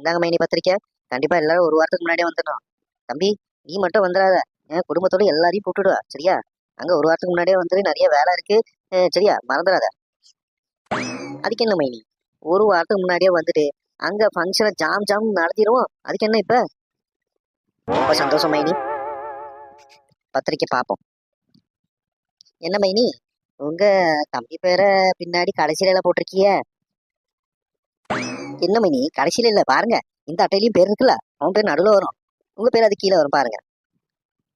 இந்தாங்க மைனி பத்திரிக்கை கண்டிப்பா எல்லாரும் ஒரு வாரத்துக்கு முன்னாடியே வந்துடணும். தம்பி நீ மட்டும் வந்துடாத. என் குடும்பத்தோட எல்லாரையும் கூப்பிட்டுடுவா சரியா? அங்க ஒரு வாரத்துக்கு முன்னாடியே வந்துட்டு நிறைய வேலை இருக்கு. சரியா? மறந்துடாத. அதுக்கு என்ன மைனி ஒரு வாரத்துக்கு முன்னாடியே வந்துட்டு அங்க ஃபங்க்ஷனை ஜாம் ஜாம் நடத்திடுவோம். அதுக்கு என்ன இப்ப? ரொம்ப சந்தோஷம் மைனி பத்திரிக்கை பார்ப்போம். என்ன மைனி உங்க தம்பி பேரை பின்னாடி கடைசியில போட்டிருக்கிய. என்ன மைனி கடைசியில இல்ல பாருங்க. இந்த அட்டையிலயும் பேர் இருக்குல்ல? அவன் பேர் நடுவுல வரும். உங்க பேர் அது கீழே வரும் பாருங்க.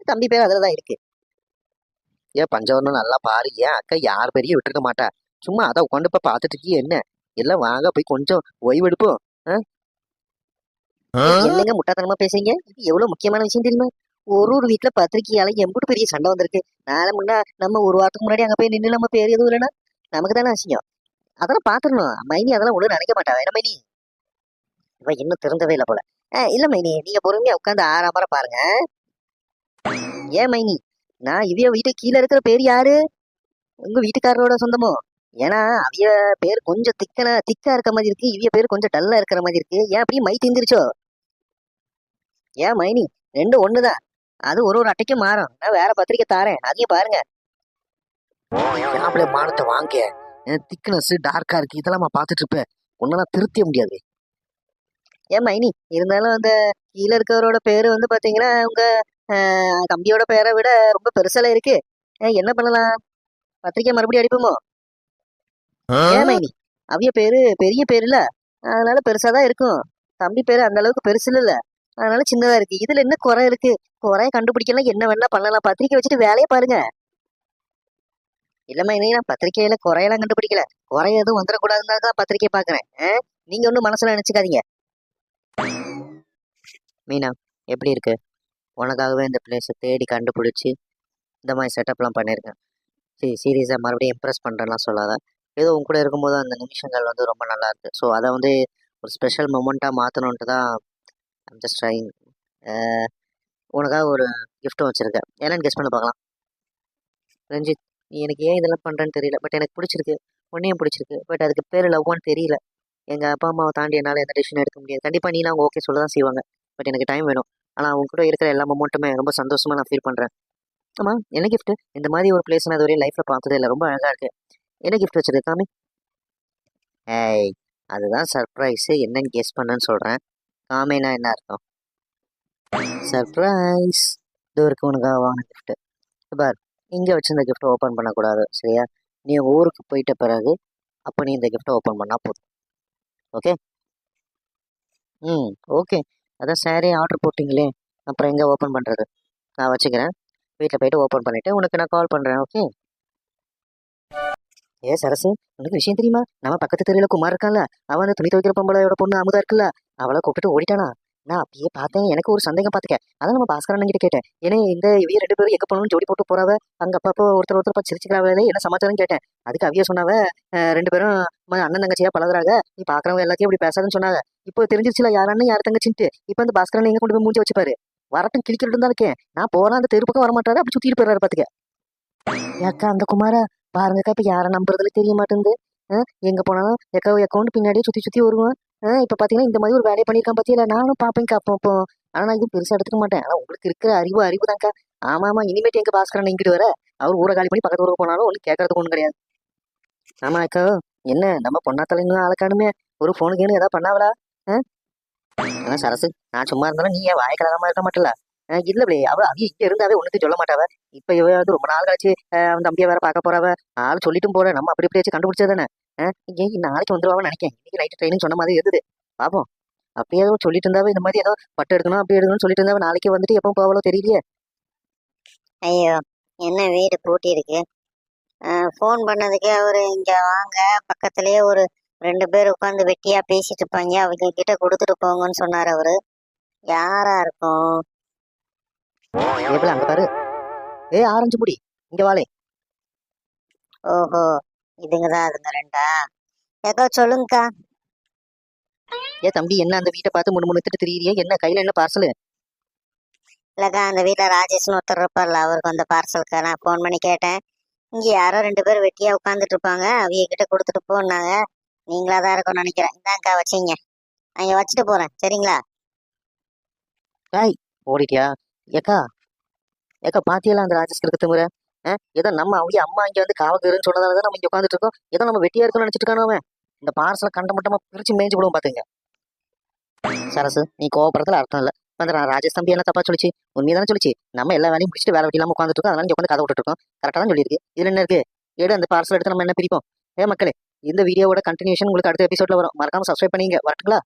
தம்பி பேர் அதுல தான் இருக்கு. ஏன் பஞ்சவர்ணம் நல்லா பாரு. ஏன் அக்கா யார் பெரிய விட்டுருக்க மாட்டா? சும்மா அதை உட்காந்து இப்ப பாத்துட்டு இருக்கியே என்ன? எல்லாம் வாங்க போய் கொஞ்சம் ஓய்வு எடுப்போம் என்னங்க முட்டாத்தனமா பேசுறீங்க? இது எவ்வளவு முக்கியமான விஷயம் தெரியுமா? ஒரு ஒரு வீட்டுல பத்திரிக்கையால எம்புட்டு பெரிய சண்டை வந்திருக்கு. நாளை முன்னா நம்ம ஒரு வாரத்துக்கு முன்னாடி அங்க போய் நின்று நம்ம பேர் எதுவும் இல்லைன்னா? நமக்கு தானே அசிங்கம். அதெல்லாம் பாத்துடணும் மைனி அதெல்லாம் ஒண்ணு நினைக்க மாட்டா. என்ன மைனி. இவன் இன்னும் திறந்தவே இல்லை போல. அஹ் இல்ல மைனி நீங்க பொறுமையா உட்காந்து ஆறாமற பாருங்க. ஏன் மைனி நான் இவிய வீட்டு கீழே இருக்கிற பேர் யாரு? உங்க வீட்டுக்காரரோட சொந்தமோ? ஏன்னா அவிய பேர் கொஞ்சம் திக்கன திக்கா இருக்க மாதிரி இருக்கு இவிய பேர் கொஞ்சம் டல்லா இருக்கிற மாதிரி இருக்கு. ஏன் அப்படியே மை திந்திருச்சோ? ஏன் மைனி ரெண்டு ஒண்ணுதான். அது ஒரு ஒரு அட்டைக்கும் மாறும். நான் வேற பத்திரிக்கை தாரேன். அதையும் பாருங்க. மானத்தை வாங்க. திக்னஸ் டார்க்கா இருக்கு. இதெல்லாம் பார்த்துட்டு பாத்துட்டு இருப்பேன். ஒன்னெல்லாம் திருத்திய முடியாது. ஏன் மைனி இருந்தாலும் அந்த கீழே இருக்கவரோட பேரு வந்து பாத்தீங்கன்னா உங்க ஆஹ், தம்பியோட பேரை விட ரொம்ப பெருசால இருக்கு. என்ன பண்ணலாம்? பத்திரிக்கை மறுபடியும் அடிப்போமோ? ஏன் மைனி அவிய பேரு பெரிய பேரு இல்ல. அதனால பெருசாதான் இருக்கும். தம்பி பேரு அந்த அளவுக்கு பெருசு இல்ல. அதனால சின்னதா இருக்கு. இதுல என்ன குறை இருக்கு? குறைய கண்டுபிடிக்கலாம். என்ன வேணா பண்ணலாம். பத்திரிக்கை வச்சுட்டு வேலையை பாருங்க. இல்லம்மா இனி நான் பத்திரிக்கையில குறையெல்லாம் கண்டுபிடிக்கல. குறை எதுவும் வந்துடக்கூடாதுன்னு தான் பத்திரிக்கை பாக்குறேன். நீங்க ஒண்ணும் மனசுல நினைச்சுக்காதீங்க. மீனா எப்படி இருக்கு? உனக்காகவே இந்த பிளேஸை தேடி கண்டுபிடிச்சி இந்த மாதிரி செட்டப்லாம் பண்ணியிருக்கேன் சரி சீரியஸாக மறுபடியும் இம்ப்ரெஸ் பண்ணுறேன்லாம் சொல்லாத. ஏதோ உன் கூட இருக்கும்போது அந்த நிமிஷங்கள் வந்து ரொம்ப நல்லா இருக்கு. ஸோ அதை வந்து ஒரு ஸ்பெஷல் மூமெண்ட்டாக மாற்றணுன்ட்டு தான் ஐம் ஜஸ்ட் ட்ரைங் உனக்காக ஒரு கிஃப்ட்டும் வச்சுருக்கேன். என்னென்னு கெஸ் பண்ண பார்க்கலாம். ரஞ்சித் நீ எனக்கு ஏன் இதெல்லாம் பண்ணுறேன்னு தெரியல. பட் எனக்கு பிடிச்சிருக்கு. உன்னையும் பிடிச்சிருக்கு. பட் அதுக்கு பேர் லவ்வான்னு தெரியல. எங்கள் அப்பா அம்மாவை தாண்டி என்னால் எந்த டிசிஷன் எடுக்க முடியாது. கண்டிப்பாக நீலாம் அவங்க ஓகே சொல்ல தான் செய்வாங்க. பட் எனக்கு டைம் வேணும். ஆனால் அவங்க கூட இருக்கிற எல்லா மொமெண்ட்டுமே ரொம்ப சந்தோஷமாக நான் ஃபீல் பண்ணுறேன் ஆமாம் என்ன கிஃப்ட் இந்த மாதிரி ஒரு பிளேஸ் நான் இதுவரை லைஃப்பில் பார்த்ததே இல்லை. ரொம்ப அழகாக இருக்குது என்ன கிஃப்ட் வச்சிருக்கு காமி? ஏய் அதுதான் சர்ப்ரைஸு என்னன்னு கெஸ் பண்ணுன்னு சொல்கிறேன் காமினா என்ன அர்த்தம்? சர்ப்ரைஸ் இது வரைக்கும் உனக்காக வாங்கின கிஃப்ட்டு பார். இங்கே வச்சு இந்த கிஃப்ட்டை ஓப்பன் பண்ணக்கூடாது. சரியா? நீ ஊருக்கு போயிட்ட பிறகு அப்போ நீ இந்த கிஃப்ட்டை ஓப்பன் பண்ணால் போதும். ஓகே? ம் ஓகே. அதான் சாரே ஆர்டர் போட்டிங்களே அப்புறம் எங்கே ஓப்பன் பண்ணுறது நான் வச்சுக்கிறேன். வீட்டில் போயிட்டு ஓப்பன் பண்ணிவிட்டு உனக்கு நான் கால் பண்ணுறேன் ஓகே? ஏ சரசு உனக்கு விஷயம் தெரியுமா? நம்ம பக்கத்து தெருவில் குமார் இருக்கான்ல அவன் அந்த துணி துவைக்கிற பொம்பளையோட பொண்ணு அமுதா இருக்குல்ல அவளை கூப்பிட்டு ஓடிட்டானா? நான் அப்படியே பார்த்தேன். எனக்கு ஒரு சந்தேகம் பார்த்துக்க. அதான் நம்ம பாஸ்கரன் கிட்ட கேட்டேன். ஏன்னா இந்த இவைய ரெண்டு பேரும் எங்கே போகணும்னு ஜோடி போட்டு போறாவ? அங்க அப்பப்போ ஒருத்தர் ஒருத்தர் பார்த்து சிரிச்சுக்கிறாவே? என்ன சமாச்சாரம் கேட்டேன். அதுக்கு அவிய சொன்னாவ ரெண்டு பேரும் அண்ணன் தங்கச்சியா? பழகுறாங்க நீ பாக்குறவங்க எல்லாத்தையும் இப்படி பேசாதுன்னு சொன்னாங்க. இப்போ தெரிஞ்சிருச்சுல யாரன்னு யார் தங்கச்சின்ட்டு? இப்போ அந்த பாஸ்கரன் எங்க கொண்டு போய் மூஞ்சி வச்சுப்பாரு? வரட்டும் கிழிக்கிட்டு தான் இருக்கேன். நான் போறேன் அந்த தெரு பக்கம் வர அப்படி சுத்திட்டு போயிடுறாரு பாத்துக்க. ஏக்கா அந்த குமாரா? பாருங்கக்கா இப்ப யாரை நம்புறதுல தெரிய மாட்டேங்குது. எங்க போனாலும் எக்கா அக்கௌண்ட் பின்னாடியே சுத்தி சுத்தி வருவான். இப்போ பார்த்தீங்கன்னா இந்த மாதிரி ஒரு வேலையை பண்ணியிருக்கான் பாத்தீங்களா நானும் பாப்பேன்க்கா அப்போ அப்போ. ஆனால் நான் இதுவும் பெருசாக எடுத்துக்க மாட்டேன். ஆனால் உங்களுக்கு இருக்கிற அறிவு அறிவு தான்க்கா. ஆமா ஆமா. இனிமேட்டு எங்கள் பாஸ்கரன் இங்கிட்டு வர அவர் ஊரை காலி பண்ணி பக்கத்து ஊருக்கு போனாலும் ஒன்றும் கேட்கறதுக்கு ஒன்றும் கிடையாது. ஆமா அக்கா. என்ன? நம்ம பொண்ணா தலைங்க ஆளக்கானுமே ஒரு ஃபோனுக்கு ஏதாவது பண்ணாவளா? ஆ? சரசு. நான் சும்மா இருந்தாலும் நீ ஏன் வாய இருக்க மாட்டல இல்ல பிள்ளை அவ அவிய இங்க இருந்தாவே ஒண்ணுத்தையும் சொல்ல மாட்டாவ. இப்ப இவ வந்து ரொம்ப நாள் கழிச்சு அவன் தம்பியை வேற பார்க்க போறாவ. ஆள் சொல்லிட்டும் போற நம்ம அப்படி இப்படி வச்சு கண்டுபிடிச்சதானே இங்க நாளைக்கு வந்துருவான்னு நினைக்கேன். இன்னைக்கு நைட்டு ட்ரெயினிங் சொன்ன மாதிரி இருந்தது. பாப்போம். அப்படியே ஏதோ சொல்லிட்டு இருந்தாவே இந்த மாதிரி ஏதோ பட்டு எடுக்கணும் அப்படி எடுக்கணும்னு சொல்லிட்டு இருந்தாவே நாளைக்கு வந்துட்டு எப்போ போவளோ தெரியலையே. ஐயோ என்ன வீடு பூட்டி இருக்கு. ஃபோன் பண்ணதுக்கு அவரு இங்க வாங்க. பக்கத்துலயே ஒரு ரெண்டு பேர் உட்காந்து வெட்டியா பேசிட்டு இருப்பாங்க. அவங்க கிட்ட கொடுத்துட்டு போங்கன்னு சொன்னார் அவரு. யாரா இருக்கும்? ஏப்பில அங்க பாரு. ஏ ஆரஞ்சு முடி இங்க வாழே ஓஹோ. இதுங்க தான் அதுங்க ரெண்டா? ஏதோ சொல்லுங்கக்கா. ஏ தம்பி என்ன அந்த வீட்டை பார்த்து முன்னு முன்னுத்துட்டு திரியிறியே? என்ன கையில என்ன பார்சல்? இல்லக்கா அந்த வீட்டில் ராஜேஷ்னு ஒருத்தர் இருப்பார்ல அவருக்கு அந்த பார்சலுக்கு. நான் ஃபோன் பண்ணி கேட்டேன். இங்கே யாரோ ரெண்டு பேர் வெட்டியா உட்காந்துட்டு இருப்பாங்க. அவங்க கிட்ட கொடுத்துட்டு போனாங்க நீங்களா தான் இருக்கும்னு நினைக்கிறேன். இந்தாங்க்கா வச்சிங்க. அங்க வச்சுட்டு போறேன். சரிங்களா? ஓடிட்டியா? ஏக்கா. ஏக்கா பாத்தியெல்லாம் அந்த ராஜேஷ் இருக்க திமுற. ஏதோ நம்ம அவங்க அம்மா இங்கே வந்து காவக்குறன்னு சொன்னதால தான் நம்ம இங்கே உட்காந்துட்டு இருக்கோம். ஏதோ நம்ம வெட்டியா இருக்கணும்னு நினைச்சிட்டு இருக்கானோ இந்த பார்சலை கண்ட மட்டமா பிரிச்சு மேய்ஞ்சு விடுவோம் பார்த்துங்க சரசு நீ கோவப்படுறதுல அர்த்தம் இல்ல. இப்ப அந்த ராஜேஷ் தம்பி என்ன தப்பா சொல்லிச்சு. உண்மையை தானே சொல்லிச்சு. நம்ம எல்லா வேலையும் முடிச்சுட்டு வேலை வெட்டி இல்லாம உட்காந்துட்டு இருக்கோம். அதனால உட்காந்து கதை விட்டுட்டு இருக்கோம். கரெக்டாக தான் சொல்லியிருக்கு. இதில் என்ன இருக்கு? ஏடு அந்த பார்சல் எடுத்து நம்ம என்ன பிரிப்போம்? ஏ மக்களே இந்த வீடியோவோட கண்டினியூஷன் உங்களுக்கு அடுத்த எபிசோட்ல வரும். மறக்காம சப்ஸ்கிரைப் பண்ணீங்க வரட்டுங்களா?